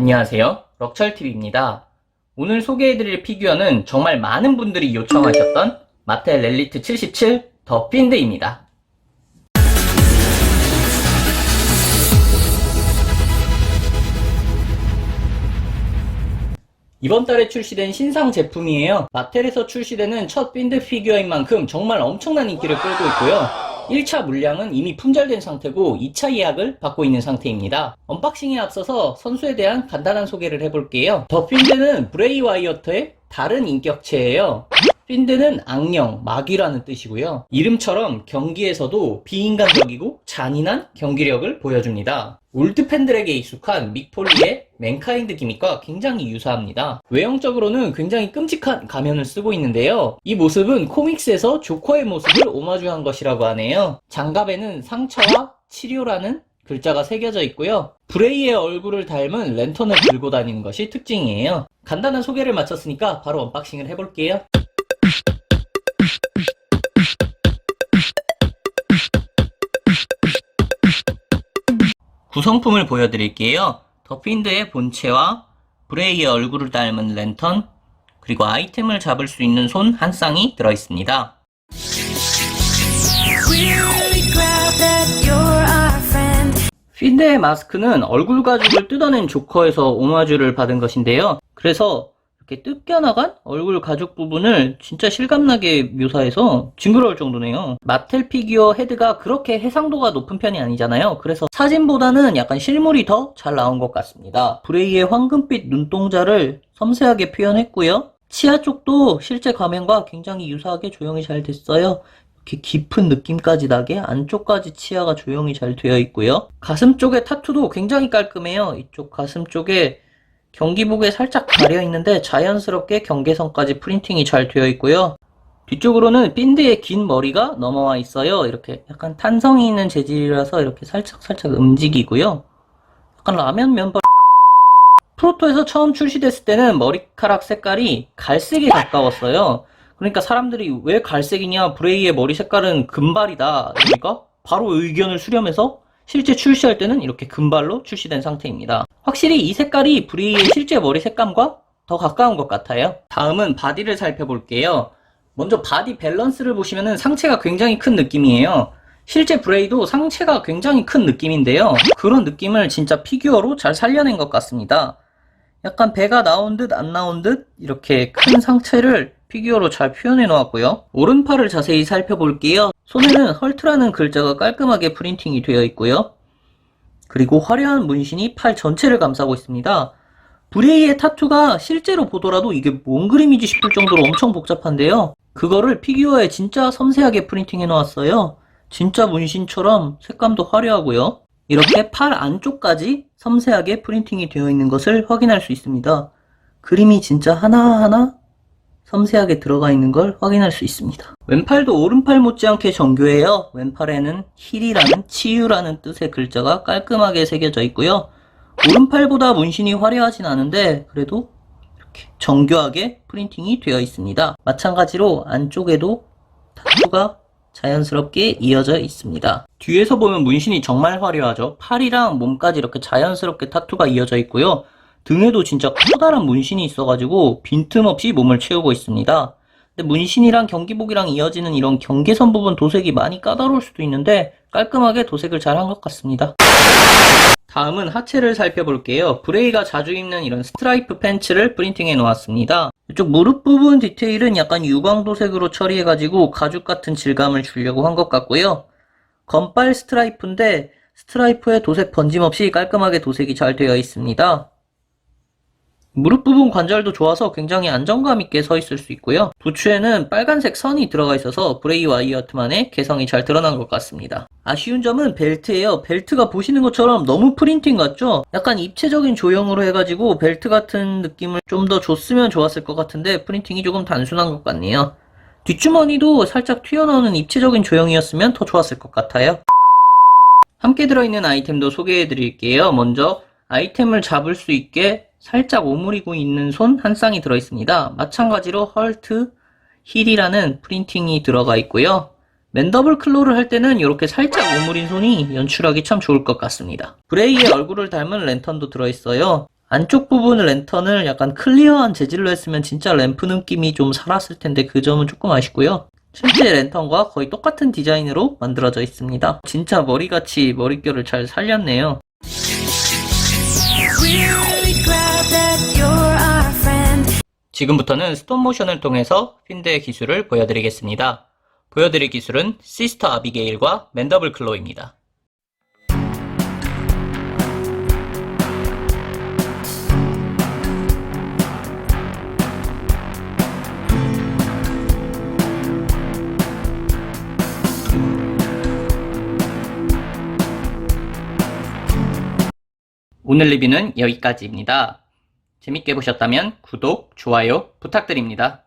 안녕하세요. 럭철TV입니다. 오늘 소개해드릴 피규어는 정말 많은 분들이 요청하셨던 마텔 렐리트 77 더 핀드입니다. 이번 달에 출시된 신상 제품이에요. 마텔에서 출시되는 첫 핀드 피규어인 만큼 정말 엄청난 인기를 끌고 있고요. 1차 물량은 이미 품절된 상태고 2차 예약을 받고 있는 상태입니다. 언박싱에 앞서서 선수에 대한 간단한 소개를 해볼게요. 더 핀드는 브레이 와이어터의 다른 인격체예요. 핀드는 악령, 마귀라는 뜻이고요. 이름처럼 경기에서도 비인간적이고 잔인한 경기력을 보여줍니다. 올드 팬들에게 익숙한 믹폴리의 맨카인드 기믹과 굉장히 유사합니다. 외형적으로는 굉장히 끔찍한 가면을 쓰고 있는데요. 이 모습은 코믹스에서 조커의 모습을 오마주한 것이라고 하네요. 장갑에는 상처와 치료라는 글자가 새겨져 있고요. 브레이의 얼굴을 닮은 랜턴을 들고 다니는 것이 특징이에요. 간단한 소개를 마쳤으니까 바로 언박싱을 해볼게요. 구성품을 보여드릴게요. 더핀드의 본체와 브레이의 얼굴을 닮은 랜턴, 그리고 아이템을 잡을 수 있는 손 한 쌍이 들어있습니다. 핀드의 마스크는 얼굴 가죽을 뜯어낸 조커에서 오마주를 받은 것인데요. 그래서 이렇게 뜯겨나간 얼굴 가죽 부분을 진짜 실감나게 묘사해서 징그러울 정도네요. 마텔 피규어 헤드가 그렇게 해상도가 높은 편이 아니잖아요. 그래서 사진보다는 약간 실물이 더 잘 나온 것 같습니다. 브레이의 황금빛 눈동자를 섬세하게 표현했고요. 치아 쪽도 실제 가면과 굉장히 유사하게 조형이 잘 됐어요. 이렇게 깊은 느낌까지 나게 안쪽까지 치아가 조형이 잘 되어 있고요. 가슴 쪽의 타투도 굉장히 깔끔해요. 이쪽 가슴 쪽에 경기복에 살짝 가려 있는데 자연스럽게 경계선까지 프린팅이 잘 되어 있고요. 뒤쪽으로는 핀드의 긴 머리가 넘어와 있어요. 이렇게 약간 탄성이 있는 재질이라서 이렇게 살짝 살짝 움직이고요. 약간 라면 면발 프로토에서 처음 출시됐을 때는 머리카락 색깔이 갈색에 가까웠어요. 그러니까 사람들이 왜 갈색이냐, 브레이의 머리 색깔은 금발이다. 그러니까 바로 의견을 수렴해서 실제 출시할 때는 이렇게 금발로 출시된 상태입니다. 확실히 이 색깔이 브레이의 실제 머리 색감과 더 가까운 것 같아요. 다음은 바디를 살펴볼게요. 먼저 바디 밸런스를 보시면은 상체가 굉장히 큰 느낌이에요. 실제 브레이도 상체가 굉장히 큰 느낌인데요. 그런 느낌을 진짜 피규어로 잘 살려낸 것 같습니다. 약간 배가 나온 듯 안 나온 듯 이렇게 큰 상체를 피규어로 잘 표현해 놓았고요. 오른팔을 자세히 살펴볼게요. 손에는 헐트라는 글자가 깔끔하게 프린팅이 되어 있고요. 그리고 화려한 문신이 팔 전체를 감싸고 있습니다. 브레이의 타투가 실제로 보더라도 이게 뭔 그림이지 싶을 정도로 엄청 복잡한데요. 그거를 피규어에 진짜 섬세하게 프린팅해 놓았어요. 진짜 문신처럼 색감도 화려하고요. 이렇게 팔 안쪽까지 섬세하게 프린팅이 되어 있는 것을 확인할 수 있습니다. 그림이 진짜 하나하나 섬세하게 들어가 있는 걸 확인할 수 있습니다. 왼팔도 오른팔 못지않게 정교해요. 왼팔에는 힐이라는 치유라는 뜻의 글자가 깔끔하게 새겨져 있고요. 오른팔보다 문신이 화려하진 않은데 그래도 이렇게 정교하게 프린팅이 되어 있습니다. 마찬가지로 안쪽에도 타투가 자연스럽게 이어져 있습니다. 뒤에서 보면 문신이 정말 화려하죠. 팔이랑 몸까지 이렇게 자연스럽게 타투가 이어져 있고요. 등에도 진짜 커다란 문신이 있어가지고 빈틈없이 몸을 채우고 있습니다. 근데 문신이랑 경기복이랑 이어지는 이런 경계선 부분 도색이 많이 까다로울 수도 있는데 깔끔하게 도색을 잘 한 것 같습니다. 다음은 하체를 살펴볼게요. 브레이가 자주 입는 이런 스트라이프 팬츠를 프린팅해 놓았습니다. 이쪽 무릎 부분 디테일은 약간 유광도색으로 처리해가지고 가죽 같은 질감을 주려고 한 것 같고요. 건빨 스트라이프인데 스트라이프에 도색 번짐 없이 깔끔하게 도색이 잘 되어 있습니다. 무릎 부분 관절도 좋아서 굉장히 안정감 있게 서 있을 수 있고요. 부츠에는 빨간색 선이 들어가 있어서 브레이 와이어트만의 개성이 잘 드러난 것 같습니다. 아쉬운 점은 벨트예요. 벨트가 보시는 것처럼 너무 프린팅 같죠? 약간 입체적인 조형으로 해가지고 벨트 같은 느낌을 좀 더 줬으면 좋았을 것 같은데 프린팅이 조금 단순한 것 같네요. 뒷주머니도 살짝 튀어나오는 입체적인 조형이었으면 더 좋았을 것 같아요. 함께 들어있는 아이템도 소개해 드릴게요. 먼저 아이템을 잡을 수 있게 살짝 오므리고 있는 손 한 쌍이 들어있습니다. 마찬가지로 헐트, 힐이라는 프린팅이 들어가 있고요. 맨더블 클로를 할 때는 이렇게 살짝 오므린 손이 연출하기 참 좋을 것 같습니다. 브레이의 얼굴을 닮은 랜턴도 들어있어요. 안쪽 부분 랜턴을 약간 클리어한 재질로 했으면 진짜 램프 느낌이 좀 살았을 텐데 그 점은 조금 아쉽고요. 실제 랜턴과 거의 똑같은 디자인으로 만들어져 있습니다. 진짜 머리같이 머릿결을 잘 살렸네요. 지금부터는 스톱모션을 통해서 핀드의 기술을 보여드리겠습니다. 보여드릴 기술은 시스터 아비게일과 맨더블 클로입니다. 오늘 리뷰는 여기까지입니다. 재밌게 보셨다면 구독, 좋아요 부탁드립니다.